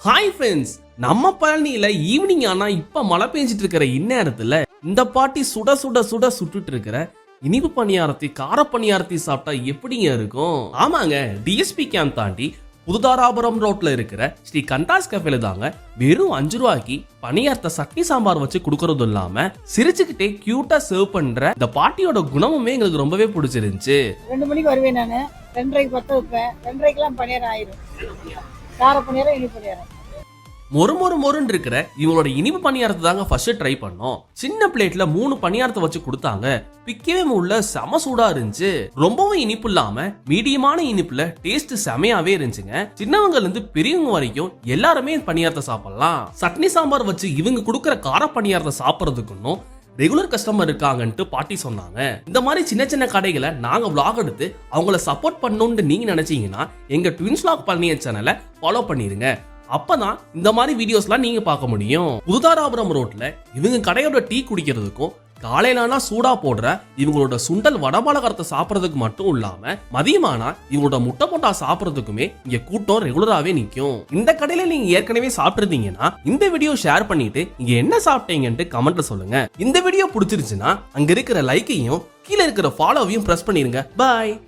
Hi friends நம்ம பழனியில evening ஆனா இப்ப மழை பெஞ்சிட்டு இருக்கிற இந்நேரத்துல இந்த பாட்டி சுட சுட சுட சுட்டுட்டு இருக்கிற இனிப்பு பணியாரத்தி கார பணியாரத்தி சாப்பிட்டா எப்படிங்க இருக்கும்? ஆமாங்க டிஎஸ்பி கேம்ப் தாண்டி புதுதாராபுரம் ரோட்ல இருக்கிற ஸ்ரீ கண்டாஸ் கஃபேல தாங்க வெறும் அஞ்சு ரூபாய்க்கு பணியாரத்தை சட்னி சாம்பார் வச்சு கொடுக்கறதும் இல்லாம சிரிச்சுக்கிட்டே கியூட்டா சர்வ் பண்ற இந்த பாட்டியோட குணமுமே எங்களுக்கு ரொம்பவே பிடிச்சிருந்துச்சு. ரெண்டு மணிக்கு வருவேன் நான். ரெண்டரைக்கு பத்த வைப்பேன். ரெண்டரைக்கெல்லாம் பணியாரம் ஆயிரும். கார பணியாரம் இனிப்பு பணியாரம். மொறு மொறு மொறுன்னு இருக்கிற இவங்களோட இனிப்பு பணியாரத்தை தாங்க ஃபர்ஸ்ட் ட்ரை பண்ணோம். சின்ன பிளேட்ல மூணு பணியாரத்தை வச்சு கொடுத்தாங்க. பிக்கவே உள்ள செம சூடா இருந்துச்சு. ரொம்பவும் இனிப்பு இல்லாம மீடியமான இனிப்புல டேஸ்ட் செமையாவே இருந்துச்சுங்க. சின்னவங்கல இருந்து பெரியவங்க வரைக்கும் எல்லாருமே பணியாரத்தை சாப்பிடலாம். சட்னி சாம்பார் வச்சு இவங்க கொடுக்குற கார பணியாரத்தை சாப்பிட்றதுக்குன்னும் ரெகுலர் கஸ்டமர் இருக்காங்கன்ட்டு பாட்டி சொன்னாங்க. இந்த மாதிரி சின்ன சின்ன கடைகளை நாங்க விளாக் எடுத்து அவங்கள சப்போர்ட் பண்ணணும்னு நீங்க நினைச்சீங்கன்னா எங்க ட்வின்ஸ் லாக் பண்ணிய சேனலை ஃபாலோ பண்ணிருங்க. அப்பதான் இந்த மாதிரி வீடியோஸ்லாம் நீங்க பார்க்க முடியும். புதுதாராபுரம் ரோட்ல இவங்க கடையோட டீ குடிக்கிறதுக்கும் காலையிலானா சூடா போடுற இவங்களோட சுண்டல் வடபாலகரத்தை சாப்பிட்றதுக்கு மட்டும் இல்லாம மதியமானா இவங்களோட முட்டை போட்டா சாப்பிட்றதுக்குமே இங்க கூட்டம் ரெகுலராகவே நிக்கும். இந்த கடையில நீங்க ஏற்கனவே சாப்பிட்டுருந்தீங்கன்னா இந்த வீடியோ ஷேர் பண்ணிட்டு இங்க என்ன சாப்பிட்டீங்கன்ட்டு கமெண்ட்ல சொல்லுங்க. இந்த வீடியோ பிடிச்சிருச்சுன்னா அங்க இருக்கிற லைக்கையும் கீழே இருக்கிற ஃபாலோவையும் பிரஸ் பண்ணிருங்க. பாய்